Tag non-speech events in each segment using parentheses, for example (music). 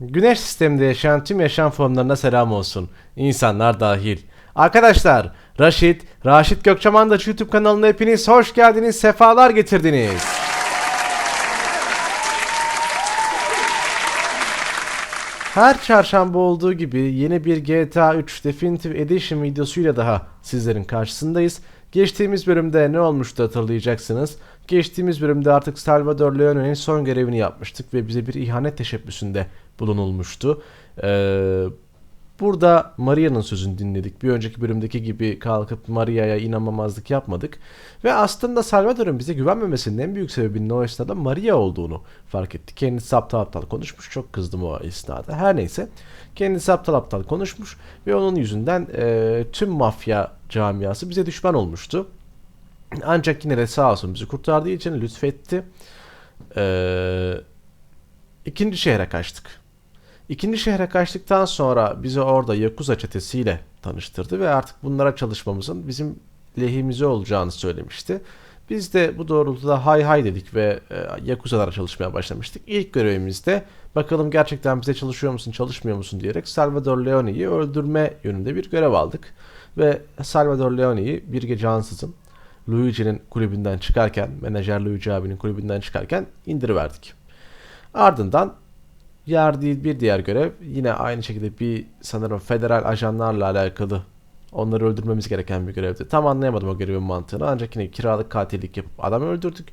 Güneş sisteminde yaşayan tüm yaşam formlarına selam olsun. İnsanlar dahil. Arkadaşlar, Raşit, Raşit Gökçamandaç YouTube kanalına hepiniz hoş geldiniz, sefalar getirdiniz. Her çarşamba olduğu gibi yeni bir GTA 3 Definitive Edition videosuyla daha sizlerin karşısındayız. Geçtiğimiz bölümde ne olmuştu hatırlayacaksınız. Geçtiğimiz bölümde artık Salvador Leone'nin son görevini yapmıştık ve bize bir ihanet teşebbüsünde bulunulmuştu. Ee, burada Maria'nın sözünü dinledik. Bir önceki bölümdeki gibi kalkıp Maria'ya inanmamazlık yapmadık. Ve aslında Salvador'un bize güvenmemesinin en büyük sebebinin o esnada Maria olduğunu fark ettik. Kendisi aptal aptal konuşmuş. Çok kızdım o esnada. Her neyse. Kendisi aptal aptal konuşmuş. Ve onun yüzünden e, tüm mafya camiası bize düşman olmuştu. Ancak yine de sağ olsun bizi kurtardığı için lütfetti. Ee, ikinci şehre kaçtık. İkinci şehre kaçtıktan sonra bizi orada Yakuza çetesiyle tanıştırdı ve artık bunlara çalışmamızın bizim lehimize olacağını söylemişti. Biz de bu doğrultuda hay hay dedik ve e, Yakuza'lara çalışmaya başlamıştık. İlk görevimizde bakalım gerçekten bize çalışıyor musun çalışmıyor musun diyerek Salvador Leone'yi öldürme yönünde bir görev aldık. Ve Salvador Leone'yi bir gece ansızın Luigi'nin kulübünden çıkarken, menajer Luigi abinin kulübünden çıkarken indiriverdik. Ardından yer değil bir diğer görev yine aynı şekilde bir sanırım federal ajanlarla alakalı onları öldürmemiz gereken bir görevdi. Tam anlayamadım o görevin mantığını ancak yine kiralık katillik yapıp adamı öldürdük.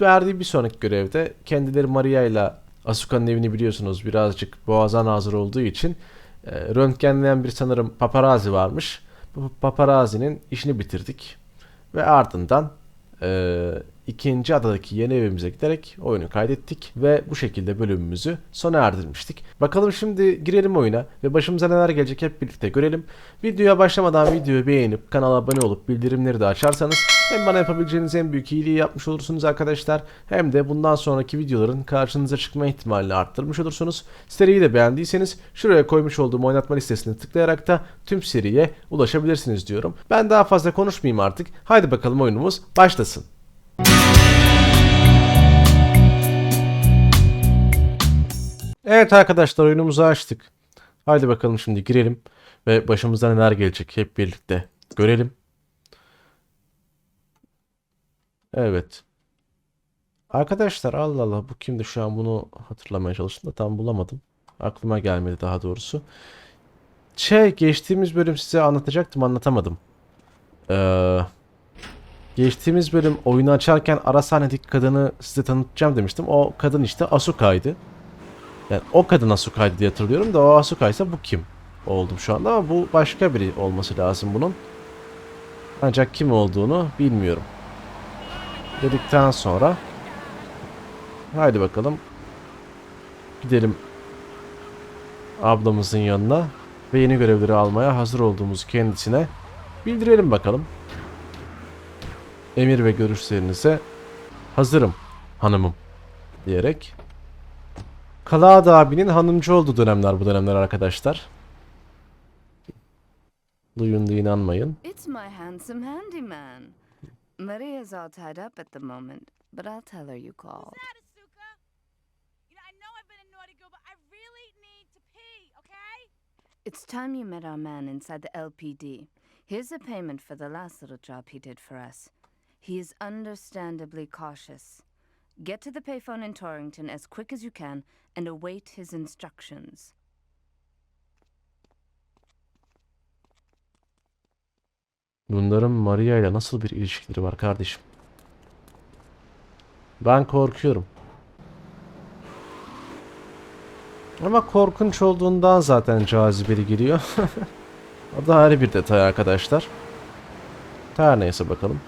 Verdiği bir sonraki görevde kendileri Maria ile Asuka'nın evini biliyorsunuz birazcık boğaza nazır olduğu için e, röntgenleyen bir sanırım paparazzi varmış. Bu paparazzinin işini bitirdik. Ve ardından e, ikinci adadaki yeni evimize giderek oyunu kaydettik ve bu şekilde bölümümüzü sona erdirmiştik. Bakalım şimdi girelim oyuna ve başımıza neler gelecek hep birlikte görelim. Videoya başlamadan videoyu beğenip kanala abone olup bildirimleri de açarsanız hem bana yapabileceğiniz en büyük iyiliği yapmış olursunuz arkadaşlar hem de bundan sonraki videoların karşınıza çıkma ihtimalini arttırmış olursunuz. Seriyi de beğendiyseniz şuraya koymuş olduğum oynatma listesine tıklayarak da tüm seriye ulaşabilirsiniz diyorum. Ben daha fazla konuşmayayım artık. Haydi bakalım oyunumuz başlasın. Evet arkadaşlar oyunumuzu açtık. Haydi bakalım şimdi girelim ve başımıza neler gelecek hep birlikte görelim. Evet. Arkadaşlar Allah Allah bu kimdi şu an bunu hatırlamaya çalıştım da tam bulamadım. Aklıma gelmedi daha doğrusu. Şey geçtiğimiz bölüm size anlatacaktım anlatamadım. Ee, geçtiğimiz bölüm oyunu açarken ara sahnedeki kadını size tanıtacağım demiştim. O kadın işte Asuka'ydı. Yani o kadın Asuka'ydı diye hatırlıyorum da o Asuka ise bu kim? Oldum şu anda ama bu başka biri olması lazım bunun. Ancak kim olduğunu bilmiyorum. Dedikten sonra haydi bakalım gidelim ablamızın yanına ve yeni görevleri almaya hazır olduğumuzu kendisine bildirelim bakalım. Emir ve görüşlerinize hazırım hanımım diyerek Kalaad abinin hanımcı olduğu dönemler bu dönemler arkadaşlar. Duyun da inanmayın. It's my handsome handyman. Maria's all tied up at the moment, but I'll tell her you called. that, Asuka? You know, I know I've been a naughty girl, but I really need to pee, okay? It's time you met our man inside the LPD. Here's a payment for the last little job he did for us. He is understandably cautious. Get to the payphone in Torrington as quick as you can and await his instructions. Bunların Maria ile nasıl bir ilişkileri var kardeşim? Ben korkuyorum. Ama korkunç olduğundan zaten cazibeli geliyor. (laughs) o da ayrı bir detay arkadaşlar. Her neyse bakalım.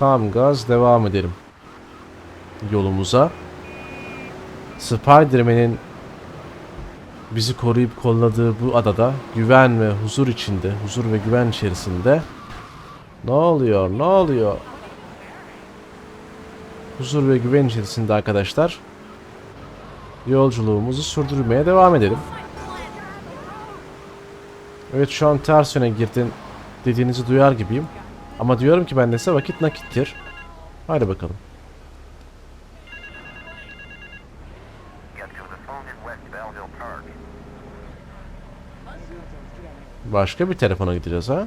Tam gaz devam edelim. Yolumuza. Spider-Man'in bizi koruyup kolladığı bu adada güven ve huzur içinde, huzur ve güven içerisinde ne oluyor, ne oluyor? Huzur ve güven içerisinde arkadaşlar yolculuğumuzu sürdürmeye devam edelim. Evet şu an ters yöne girdin dediğinizi duyar gibiyim. Ama diyorum ki ben de vakit nakittir. Hadi bakalım. Başka bir telefona gideceğiz ha.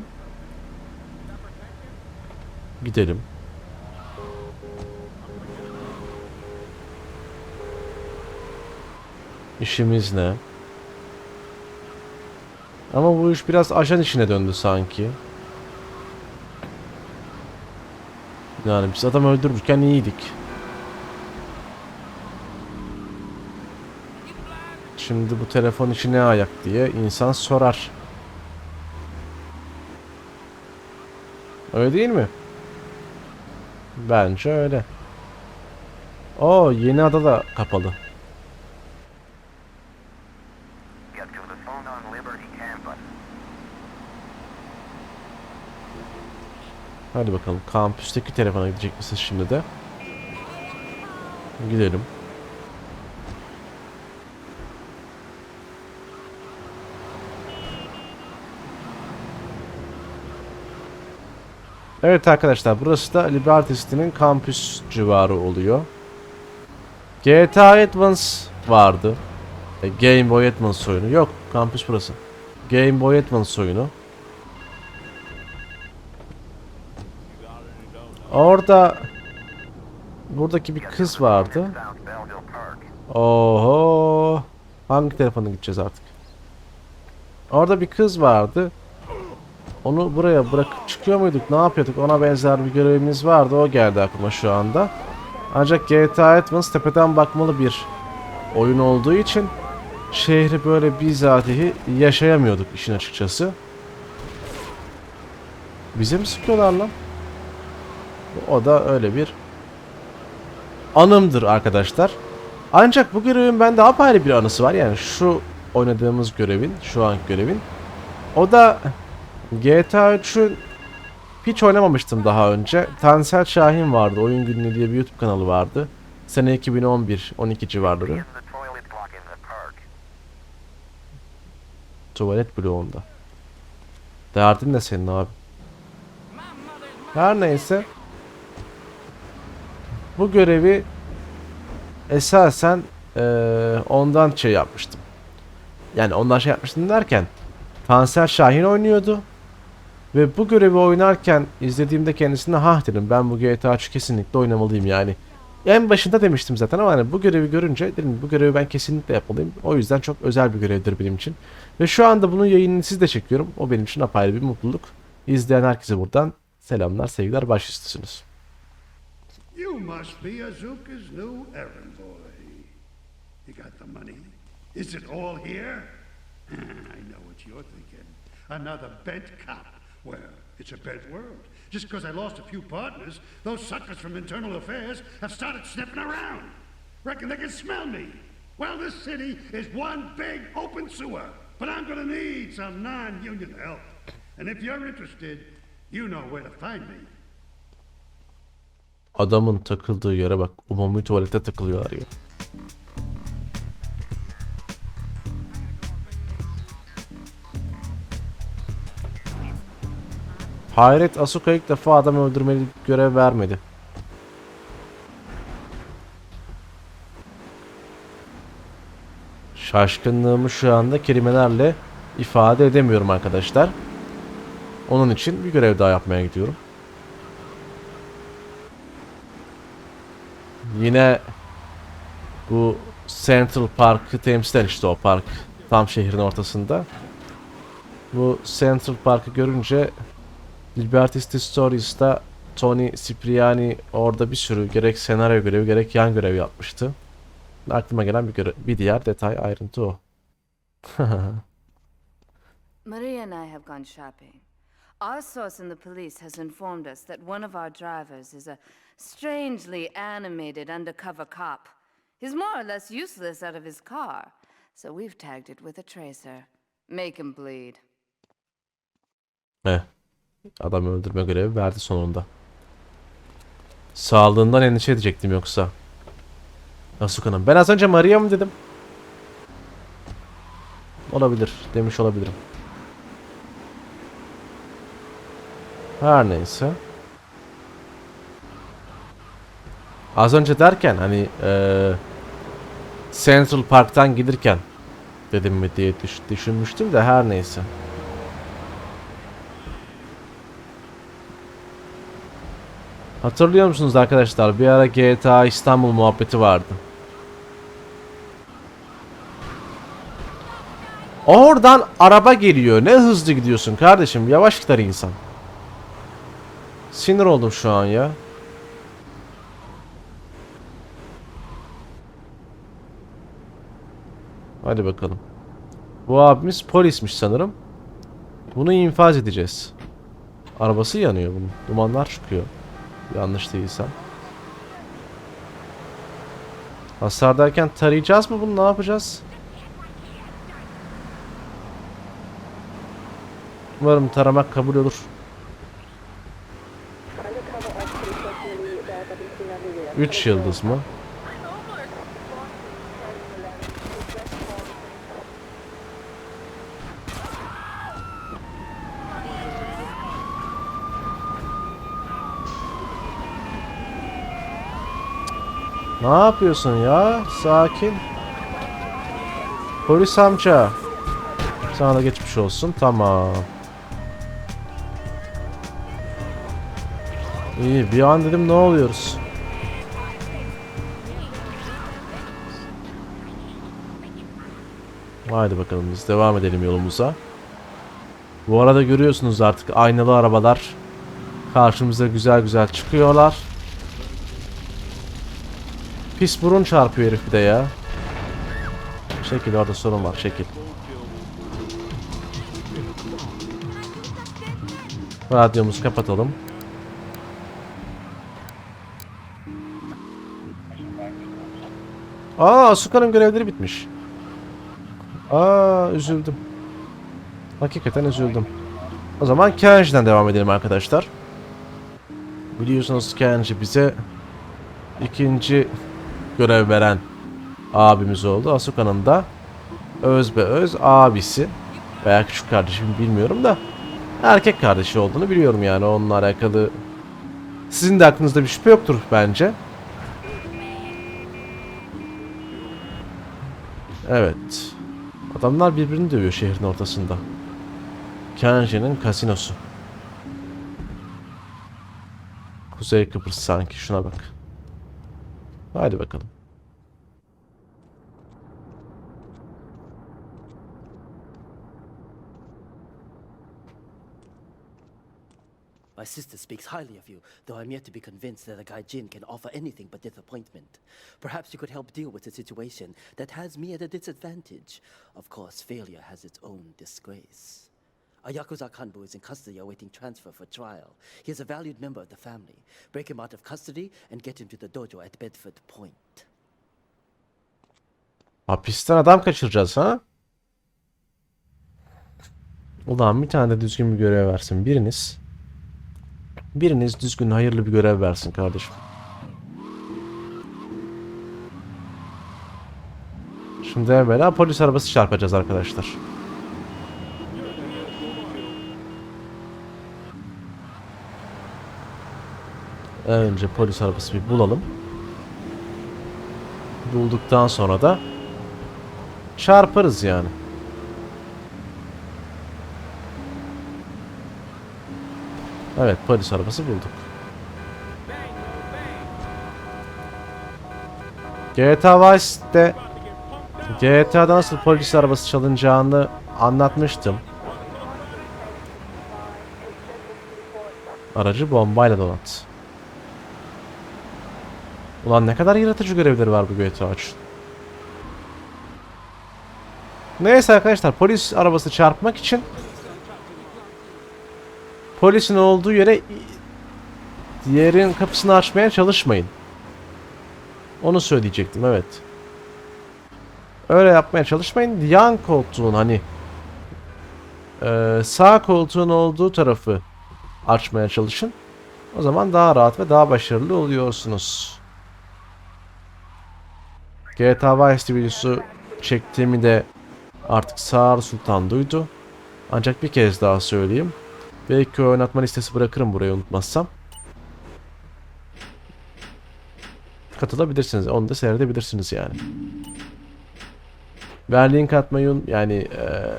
Gidelim. İşimiz ne? Ama bu iş biraz ajan işine döndü sanki. Yani biz adam öldürürken iyiydik. Şimdi bu telefon işi ne ayak diye insan sorar. Öyle değil mi? Bence öyle. Oo yeni ada da kapalı. Get to the phone on Liberty Campus. Hadi bakalım kampüsteki telefona gidecek misiniz şimdi de? Gidelim. Evet arkadaşlar burası da Liberty kampüs civarı oluyor. GTA Advance vardı. E, Game Boy Advance oyunu. Yok kampüs burası. Game Boy Advance oyunu. Orada buradaki bir kız vardı. Oho. Hangi telefona gideceğiz artık? Orada bir kız vardı. Onu buraya bırakıp çıkıyor muyduk? Ne yapıyorduk? Ona benzer bir görevimiz vardı. O geldi aklıma şu anda. Ancak GTA Advance tepeden bakmalı bir oyun olduğu için şehri böyle bizatihi yaşayamıyorduk işin açıkçası. Bize mi sıkıyorlar lan? O da öyle bir anımdır arkadaşlar. Ancak bu görevin bende apayrı bir anısı var. Yani şu oynadığımız görevin, şu anki görevin. O da GTA 3'ün hiç oynamamıştım daha önce. Tansel Şahin vardı. Oyun Günlüğü diye bir YouTube kanalı vardı. Sene 2011-12 civarları. In the toilet block in the park. Tuvalet bloğunda. Derdin ne senin abi? Her neyse. Bu görevi esasen eee, ondan şey yapmıştım. Yani ondan şey yapmıştım derken Tansel Şahin oynuyordu. Ve bu görevi oynarken izlediğimde kendisine ha dedim ben bu GTA 3'ü kesinlikle oynamalıyım yani. En başında demiştim zaten ama hani bu görevi görünce dedim bu görevi ben kesinlikle yapmalıyım. O yüzden çok özel bir görevdir benim için. Ve şu anda bunun yayınını siz de çekiyorum. O benim için apayrı bir mutluluk. İzleyen herkese buradan selamlar, sevgiler, baş. You must be Azuka's new errand boy. You got the money? Is it all here? (laughs) I know what you're thinking. Another bent cop. Well, it's a bent world. Just because I lost a few partners, those suckers from internal affairs have started sniffing around. Reckon they can smell me. Well, this city is one big open sewer, but I'm gonna need some non-union help. And if you're interested, you know where to find me. Adamın takıldığı yere bak. Umumi tuvalete takılıyorlar ya. Hayret Asuka ilk defa adam öldürmeli görev vermedi. Şaşkınlığımı şu anda kelimelerle ifade edemiyorum arkadaşlar. Onun için bir görev daha yapmaya gidiyorum. Yine bu Central Park'ı temsilen işte o park tam şehrin ortasında. Bu Central Park'ı görünce Liberty Stories'ta Tony Cipriani orada bir sürü gerek senaryo görevi gerek yan görev yapmıştı. Aklıma gelen bir, göre- bir diğer detay ayrıntı o. (laughs) Maria and I have gone shopping. Our source in the police has informed us that one of our drivers is a strangely animated undercover cop. He's more or less useless out of his car, so we've tagged it with a tracer. Make him bleed. Eh. Adam öldürme görevi verdi sonunda. Sağlığından endişe edecektim yoksa. Asuka'nın. Ben az önce Maria mı dedim? Olabilir. Demiş olabilirim. Her neyse. Az önce derken hani eee Central Park'tan gelirken dedim mi diye düş- düşünmüştüm de her neyse. Hatırlıyor musunuz arkadaşlar? Bir ara GTA İstanbul muhabbeti vardı. Oradan araba geliyor. Ne hızlı gidiyorsun kardeşim. Yavaş gider insan. Sinir oldum şu an ya. Hadi bakalım. Bu abimiz polismiş sanırım. Bunu infaz edeceğiz. Arabası yanıyor bunun. Dumanlar çıkıyor. Yanlış değilsem. Hasar derken tarayacağız mı bunu? Ne yapacağız? Umarım taramak kabul olur. 3 yıldız mı? Ne yapıyorsun ya? Sakin. Polis amca. Sana da geçmiş olsun. Tamam. İyi bir an dedim ne oluyoruz? Haydi bakalım biz devam edelim yolumuza. Bu arada görüyorsunuz artık aynalı arabalar karşımıza güzel güzel çıkıyorlar. Pis burun çarpıyor herif de ya. Şekil orada sorun var şekil. Radyomuzu kapatalım. Aa Asuka'nın görevleri bitmiş. Aa üzüldüm. Hakikaten üzüldüm. O zaman Kenji'den devam edelim arkadaşlar. Biliyorsunuz Kenji bize ikinci görev veren abimiz oldu. Asuka'nın da öz be öz abisi veya küçük kardeşim bilmiyorum da erkek kardeşi olduğunu biliyorum yani onunla alakalı sizin de aklınızda bir şüphe yoktur bence. Evet. Adamlar birbirini dövüyor şehrin ortasında. Kenji'nin kasinosu. Kuzey Kıbrıs sanki şuna bak. Hadi bakalım. My sister speaks highly of you, though I'm yet to be convinced that a guy Jin can offer anything but disappointment. Perhaps you could help deal with a situation that has me at a disadvantage. Of course, failure has its own disgrace. A Yakuza Kanbu is in custody awaiting transfer for trial. He is a valued member of the family. Break him out of custody and get him to the dojo at Bedford Point. Hapisten adam kaçıracağız ha? Ulan bir tane de düzgün bir görev versin. Biriniz biriniz düzgün hayırlı bir görev versin kardeşim. Şimdi evvela polis arabası çarpacağız arkadaşlar. Önce polis arabası bir bulalım. Bulduktan sonra da çarparız yani. Evet polis arabası bulduk. GTA Vice'de GTA'da nasıl polis arabası çalınacağını anlatmıştım. Aracı bombayla donat. Ulan ne kadar yaratıcı görevleri var bu GTA 3'ün. Neyse arkadaşlar polis arabası çarpmak için polisin olduğu yere diğerin kapısını açmaya çalışmayın. Onu söyleyecektim evet. Öyle yapmaya çalışmayın. Yan koltuğun hani eee, sağ koltuğun olduğu tarafı açmaya çalışın. O zaman daha rahat ve daha başarılı oluyorsunuz. GTA Vice videosu çektiğimi de artık Sağır Sultan duydu. Ancak bir kez daha söyleyeyim. Belki oynatma listesi bırakırım buraya unutmazsam. Katılabilirsiniz. Onu da seyredebilirsiniz yani. Ver link atmayı yani eee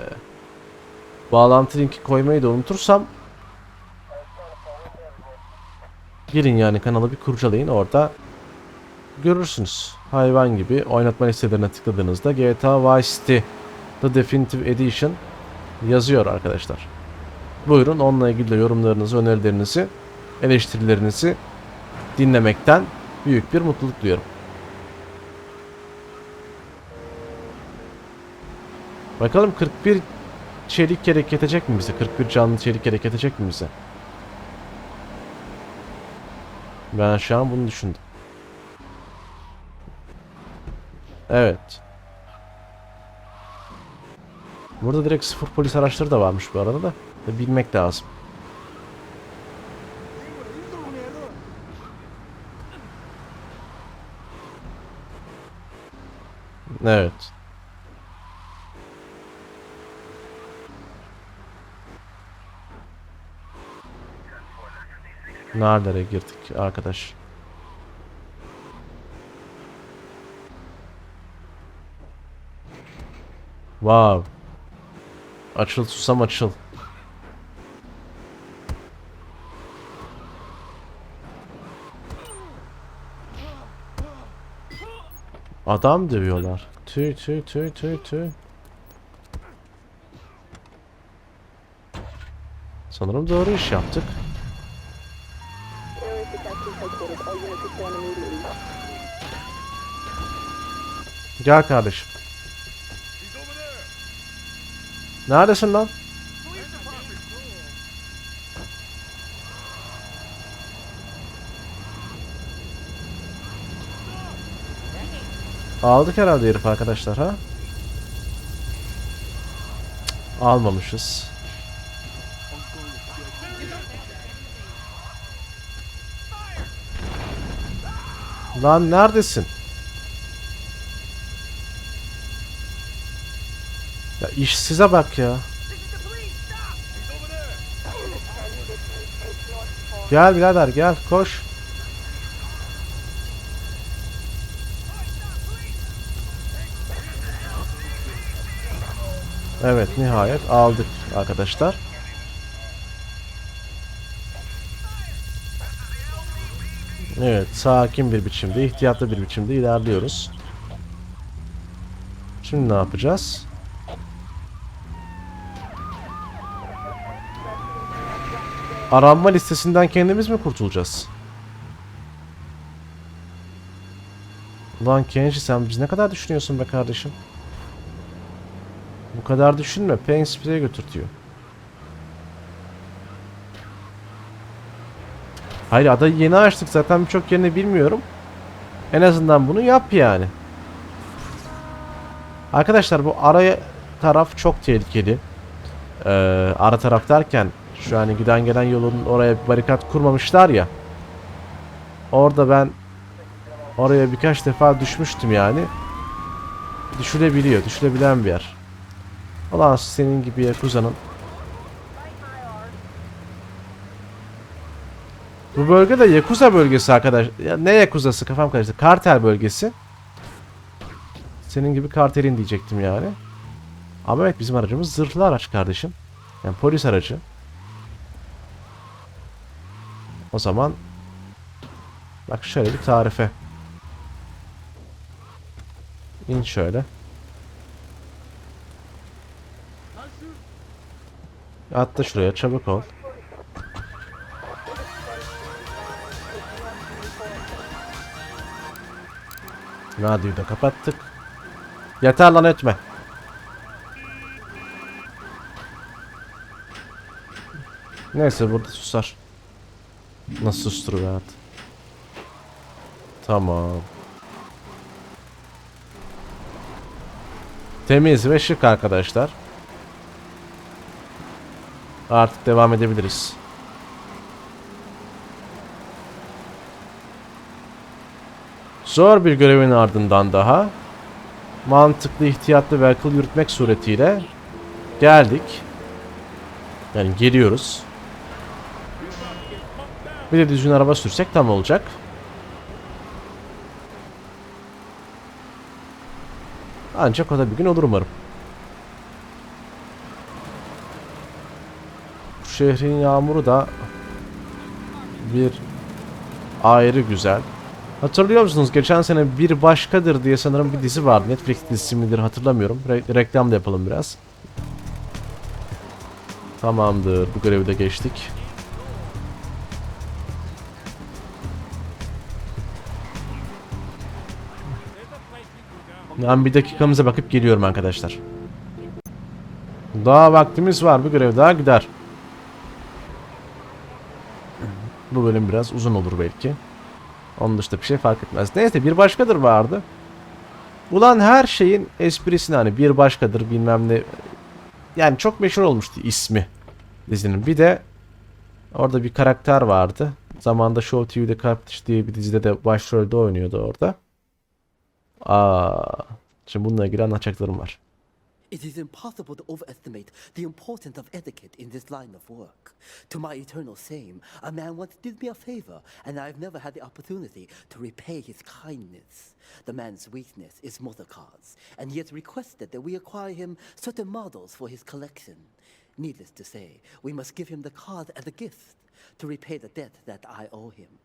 bağlantı linki koymayı da unutursam girin yani kanalı bir kurcalayın orada görürsünüz. Hayvan gibi oynatma listelerine tıkladığınızda GTA Vice City The Definitive Edition yazıyor arkadaşlar. Buyurun onunla ilgili de yorumlarınızı, önerilerinizi, eleştirilerinizi dinlemekten büyük bir mutluluk duyuyorum. Bakalım 41 çelik gerek yetecek mi bize? 41 canlı çelik gerek yetecek mi bize? Ben şu an bunu düşündüm. Evet. Burada direkt sıfır polis araçları da varmış bu arada da. Ve Bilmek lazım. Evet. Nerelere girdik arkadaş? Wow. Açıl susam açıl. Adam dövüyorlar. Tüy tüy tüy tüy tüy. Sanırım doğru iş yaptık. Gel kardeşim. Neredesin lan? Aldık herhalde herif arkadaşlar ha? Almamışız. Lan neredesin? Ya işsize bak ya. Gel birader gel koş. Evet nihayet aldık arkadaşlar. Evet sakin bir biçimde ihtiyatlı bir biçimde ilerliyoruz. Şimdi ne yapacağız? Aranma listesinden kendimiz mi kurtulacağız? Ulan Kenji sen biz ne kadar düşünüyorsun be kardeşim? Bu kadar düşünme. Pain Spray'e götürtüyor. Hayır adayı yeni açtık zaten birçok yerini bilmiyorum. En azından bunu yap yani. Arkadaşlar bu araya taraf çok tehlikeli. Ee, ara taraf derken şu hani giden gelen yolun oraya bir barikat kurmamışlar ya. Orada ben oraya birkaç defa düşmüştüm yani. Düşülebiliyor. Düşülebilen bir yer. Ulan senin gibi Yakuza'nın. Bu bölge de Yakuza bölgesi arkadaş. Ya ne Yakuza'sı kafam karıştı. Kartel bölgesi. Senin gibi kartelin diyecektim yani. Ama evet bizim aracımız zırhlı araç kardeşim. Yani polis aracı. O zaman bak şöyle bir tarife. İn şöyle. Atla şuraya çabuk ol. Radyoyu da kapattık. Yeter lan etme. Neyse burada susar. Nasıl susturur hayat? Tamam. Temiz ve şık arkadaşlar. Artık devam edebiliriz. Zor bir görevin ardından daha mantıklı, ihtiyatlı ve akıl yürütmek suretiyle geldik. Yani geliyoruz. Bir de düzgün araba sürsek tam olacak. Ancak o da bir gün olur umarım. Şehrin yağmuru da bir ayrı güzel. Hatırlıyor musunuz? Geçen sene Bir Başkadır diye sanırım bir dizi vardı. Netflix dizisi midir hatırlamıyorum. Re- reklam da yapalım biraz. Tamamdır. Bu görevi de geçtik. Ben bir dakikamıza bakıp geliyorum arkadaşlar. Daha vaktimiz var. Bu görev daha gider. Bu bölüm biraz uzun olur belki. Onun dışında bir şey fark etmez. Neyse bir başkadır vardı. Ulan her şeyin esprisini hani bir başkadır bilmem ne. Yani çok meşhur olmuştu ismi dizinin. Bir de orada bir karakter vardı. Zamanında Show TV'de Kardeş diye bir dizide de başrolde oynuyordu orada. Aa, şimdi bununla ilgili anlatacaklarım var. It is impossible to overestimate the importance of etiquette in this line of work. To my eternal shame, a man once did me a favor, and I've never had the opportunity to repay his kindness. The man's weakness is motor cars, and he has requested that we acquire him certain models for his collection. Needless to say, we must give him the cars as a gift to repay the debt that I owe him.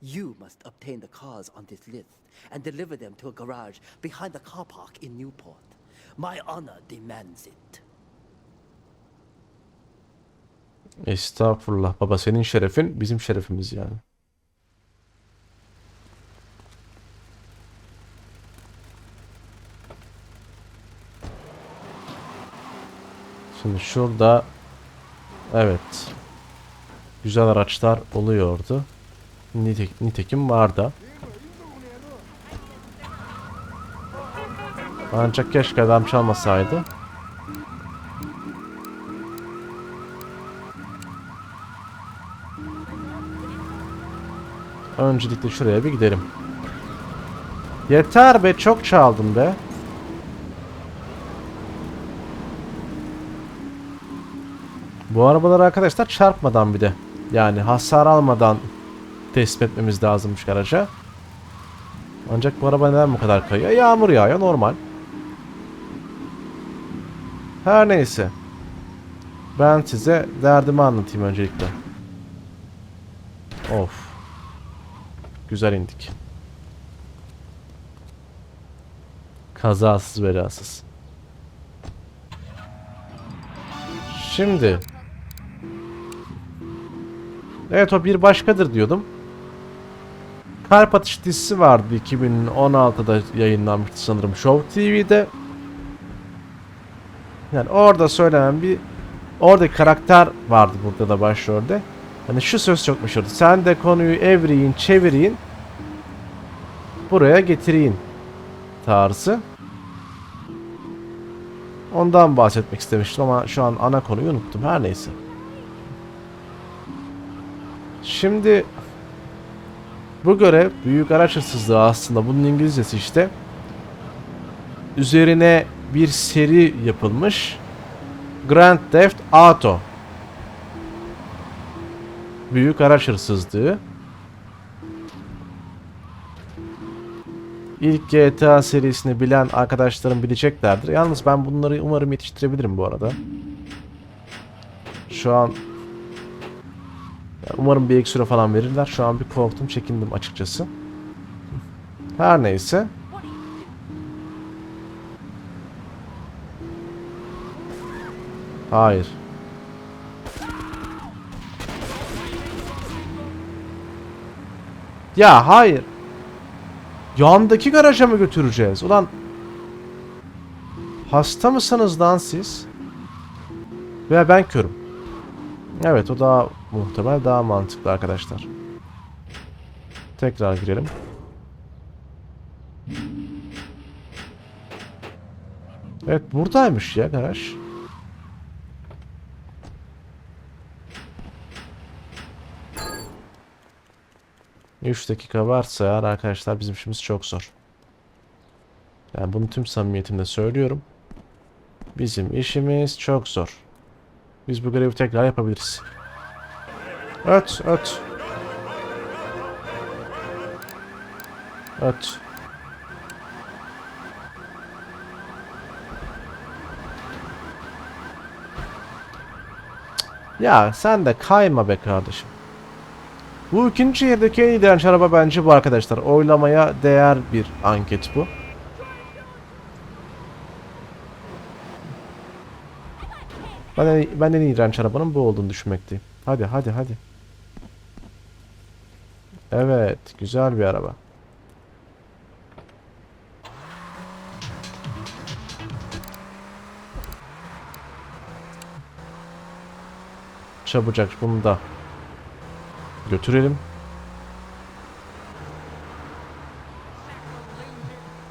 You must obtain the cars on this list and deliver them to a garage behind the car park in Newport. My honor demands it. Estağfurullah baba senin şerefin bizim şerefimiz yani. Şimdi şurada evet güzel araçlar oluyordu. Nitek, nitekim var da. Ancak keşke adam çalmasaydı. Öncelikle şuraya bir gidelim. Yeter be çok çaldım be. Bu arabaları arkadaşlar çarpmadan bir de. Yani hasar almadan tespit etmemiz lazımmış garaja. Ancak bu araba neden bu kadar kayıyor? Yağmur yağıyor normal. Her neyse. Ben size derdimi anlatayım öncelikle. Of. Güzel indik. Kazasız belasız. Şimdi. Evet o bir başkadır diyordum. Kalp Atış dizisi vardı 2016'da yayınlanmıştı sanırım Show TV'de. Yani orada söylenen bir oradaki karakter vardı burada da başrolde. Hani şu söz çok meşhurdu. Sen de konuyu evriyin, çeviriyin. Buraya getireyim. Tarzı. Ondan bahsetmek istemiştim ama şu an ana konuyu unuttum. Her neyse. Şimdi bu görev büyük araç hırsızlığı aslında bunun İngilizcesi işte. Üzerine bir seri yapılmış. Grand Theft Auto. Büyük araç hırsızlığı. İlk GTA serisini bilen arkadaşlarım bileceklerdir. Yalnız ben bunları umarım yetiştirebilirim bu arada. Şu an umarım bir ek süre falan verirler. Şu an bir korktum, çekindim açıkçası. Her neyse. Hayır. Ya hayır. Yandaki garaja mı götüreceğiz? Ulan hasta mısınız lan siz? Veya ben körüm. Evet o daha muhtemel daha mantıklı arkadaşlar. Tekrar girelim. Evet buradaymış ya garaj. 3 dakika varsa eğer arkadaşlar bizim işimiz çok zor. Yani bunu tüm samimiyetimle söylüyorum. Bizim işimiz çok zor. Biz bu görevi tekrar yapabiliriz. Öt, öt. Öt. Ya sen de kayma be kardeşim. Bu ikinci şehirdeki en iyi araba bence bu arkadaşlar. Oylamaya değer bir anket bu. Ben, en- ben en iyi direnç arabanın bu olduğunu düşünmekteyim. Hadi hadi hadi. Evet güzel bir araba. Çabucak bunu da götürelim.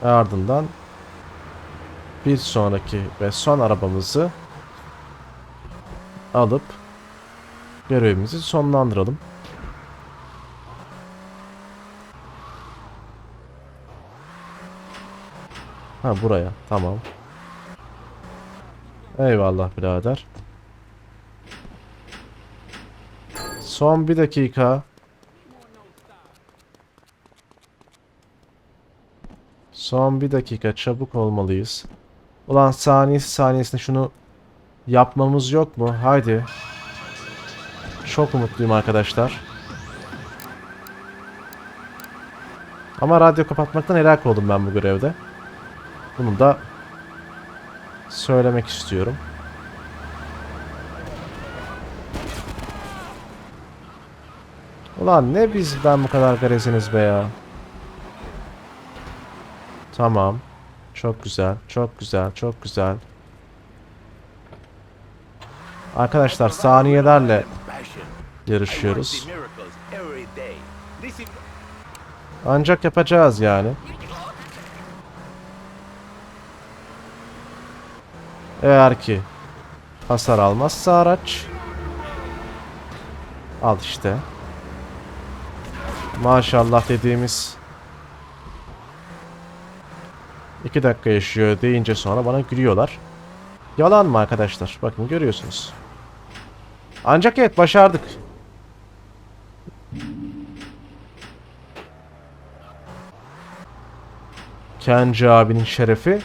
Ardından bir sonraki ve son arabamızı alıp görevimizi sonlandıralım. Ha buraya tamam. Eyvallah birader. Son bir dakika. Son bir dakika çabuk olmalıyız. Ulan saniyesi saniyesinde şunu yapmamız yok mu? Haydi. Çok umutluyum arkadaşlar. Ama radyo kapatmaktan helak oldum ben bu görevde. Bunu da söylemek istiyorum. Ulan ne bizden bu kadar garesiniz be ya. Tamam. Çok güzel, çok güzel, çok güzel. Arkadaşlar saniyelerle yarışıyoruz. Ancak yapacağız yani. Eğer ki hasar almazsa araç al işte. Maşallah dediğimiz 2 dakika yaşıyor deyince sonra bana gülüyorlar. Yalan mı arkadaşlar? Bakın görüyorsunuz. Ancak evet başardık. Kenci abinin şerefi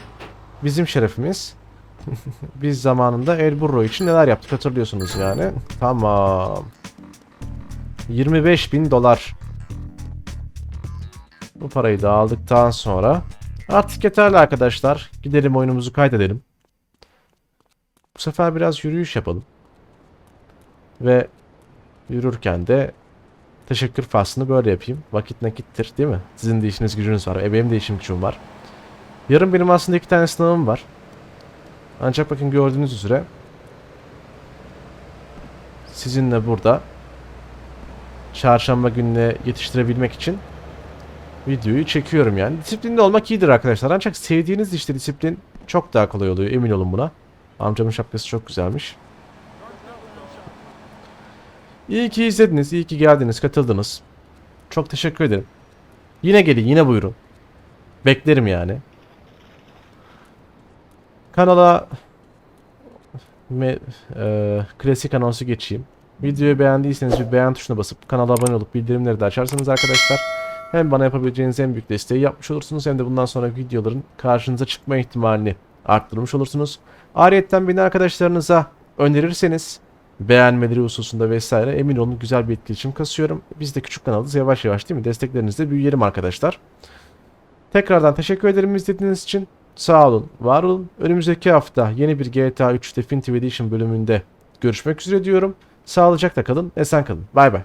bizim şerefimiz. (laughs) Biz zamanında El Burro için neler yaptık hatırlıyorsunuz yani. Tamam. 25 bin dolar. Bu parayı da aldıktan sonra artık yeterli arkadaşlar. Gidelim oyunumuzu kaydedelim. Bu sefer biraz yürüyüş yapalım. Ve yürürken de teşekkür faslını böyle yapayım. Vakit nakittir değil mi? Sizin de işiniz gücünüz var. E benim de işim gücüm var. Yarın benim aslında iki tane sınavım var. Ancak bakın gördüğünüz üzere sizinle burada çarşamba gününe yetiştirebilmek için videoyu çekiyorum yani. Disiplinli olmak iyidir arkadaşlar. Ancak sevdiğiniz işte disiplin çok daha kolay oluyor. Emin olun buna. Amcamın şapkası çok güzelmiş. İyi ki izlediniz. iyi ki geldiniz. Katıldınız. Çok teşekkür ederim. Yine gelin. Yine buyurun. Beklerim yani. Kanala me, e, klasik anonsu geçeyim. Videoyu beğendiyseniz bir beğen tuşuna basıp kanala abone olup bildirimleri de açarsanız arkadaşlar hem bana yapabileceğiniz en büyük desteği yapmış olursunuz hem de bundan sonraki videoların karşınıza çıkma ihtimalini arttırmış olursunuz. Ayrıca beni arkadaşlarınıza önerirseniz beğenmeleri hususunda vesaire emin olun güzel bir etkileşim kasıyorum. Biz de küçük kanalız yavaş yavaş değil mi? Desteklerinizle büyüyelim arkadaşlar. Tekrardan teşekkür ederim izlediğiniz için. Sağ olun, var olun. Önümüzdeki hafta yeni bir GTA 3 Definitive Edition bölümünde görüşmek üzere diyorum. Sağlıcakla kalın, esen kalın. Bay bay.